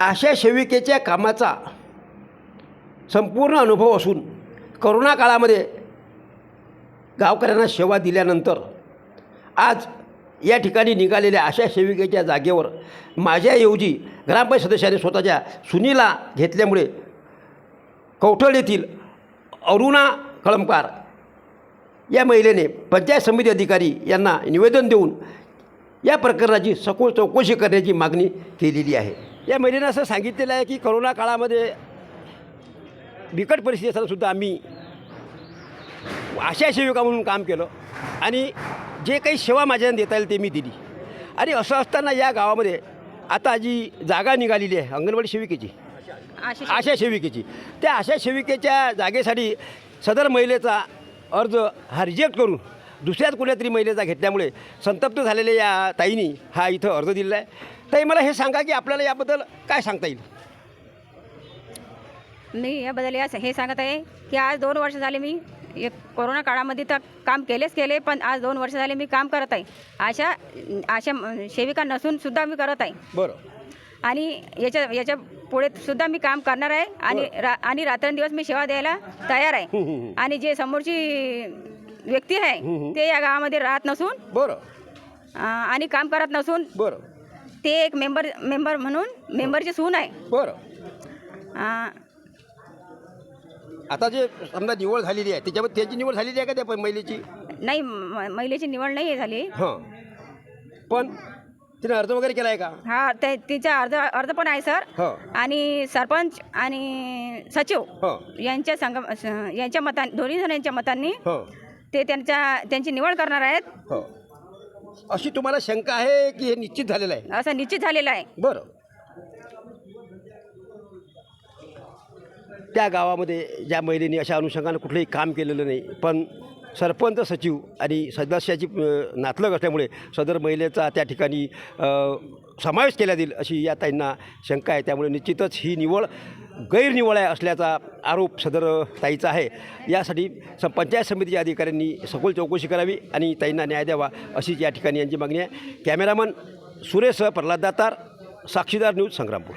अशा सेविकेच्या कामाचा संपूर्ण अनुभव असून करोना काळामध्ये गावकऱ्यांना सेवा दिल्यानंतर आज या ठिकाणी निघालेल्या आशा सेविकेच्या जागेवर माझ्याऐवजी ग्रामपंचायत सदस्याने स्वतःच्या सुनीला घेतल्यामुळे कौठळ येथील अरुणा कळमकार या महिलेने पंचायत समिती अधिकारी यांना निवेदन देऊन या प्रकरणाची सखोल चौकशी करण्याची मागणी केलेली आहे. या महिलेनं असं सांगितलेलं आहे की करोना काळामध्ये बिकट परिस्थिती असताना सुद्धा आम्ही आशा सेविका म्हणून काम केलं आणि जे काही सेवा माझ्याने देता येईल ते मी दिली. आणि असं असताना या गावामध्ये आता जी जागा निघालेली आहे अंगणवाडी सेविकेची आशा सेविकेची. त्या आशा सेविकेच्या जागेसाठी सदर महिलेचा अर्ज हा रिजेक्ट करून दुसऱ्याच कुठल्यातरी महिलेचा घेतल्यामुळे संतप्त झालेल्या या ताईनी हा इथं अर्ज दिलेला आहे. ताई मला हे सांगा की आपल्याला याबद्दल काय सांगता येईल? मी याबद्दल या हे सांगत आहे की आज दोन वर्ष झाले मी एक कोरोना काळामध्ये तर काम केलेच केले पण आज दोन वर्ष झाले मी काम करत आहे. अशा अशा सेविका नसून सुद्धा मी करत आहे. बरं. आणि याच्या याच्यापुढे सुद्धा मी काम करणार आहे आणि रा आणि रात्रंदिवस मी सेवा द्यायला तयार आहे. आणि जे समोरची व्यक्ती आहे. ते या गावामध्ये राहत नसून बरं. आणि काम करत नसून बरं. ते एक मेंबर मेंबर म्हणून मेंबरची सून आहे बरं. आता जे समजा निवड झालेली आहे त्याच्यामध्ये त्याची निवड झालेली आहे का त्या प- महिलेची? नाही म- महिलेची निवड नाही झाली. हां. पण तिने अर्ज वगैरे केला आहे का? हा ते तिचा अर्ज अर्ज पण आहे सर. हो. आणि सरपंच आणि सचिव हो. यांच्या संग यांच्या मता दोन्ही जणांच्या मतांनी हो. ते त्यांच्या त्यांची निवड करणार आहेत. हो. अशी तुम्हाला शंका आहे की हे निश्चित झालेलं आहे? असं निश्चित झालेलं आहे. बरं. त्या गावामध्ये ज्या महिलेने अशा अनुषंगानं कुठलंही काम केलेलं नाही पण सरपंच सचिव आणि सदस्याची नातलग असल्यामुळे सदर महिलेचा त्या ठिकाणी समावेश केला जाईल अशी या ताईंना शंका आहे. त्यामुळे निश्चितच ही निवड गैरनिवड असल्याचा आरोप सदर ताईचा आहे. यासाठी स पंचायत समितीच्या अधिकाऱ्यांनी सखोल चौकशी करावी आणि ताईंना न्याय द्यावा अशीच या ठिकाणी यांची मागणी आहे. कॅमेरामन सुरेश प्रल्हाद दातार साक्षीदार न्यूज संग्रामपूर.